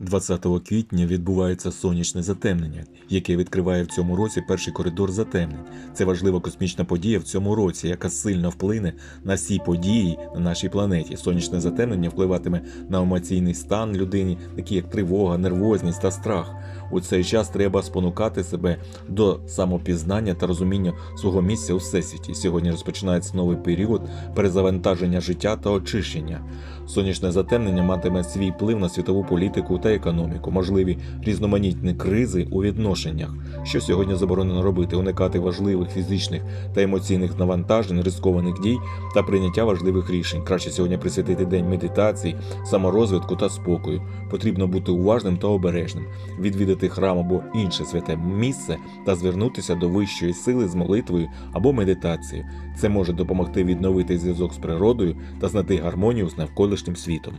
20 квітня відбувається сонячне затемнення, яке відкриває в цьому році перший коридор затемнень. Це важлива космічна подія в цьому році, яка сильно вплине на всі події на нашій планеті. Сонячне затемнення впливатиме на емоційний стан людини, такі як тривога, нервозність та страх. У цей час треба спонукати себе до самопізнання та розуміння свого місця у всесвіті. Сьогодні розпочинається новий період перезавантаження життя та очищення. Сонячне затемнення матиме свій вплив на світову політику та економіку, можливі різноманітні кризи у відношеннях, що сьогодні заборонено робити, уникати важливих фізичних та емоційних навантажень, рискованих дій та прийняття важливих рішень. Краще сьогодні присвятити день медитації, саморозвитку та спокою. Потрібно бути уважним та обережним, відвідати храм або інше святе місце та звернутися до вищої сили з молитвою або медитацією. Це може допомогти відновити зв'язок з природою та знайти гармонію з навколишнім світом.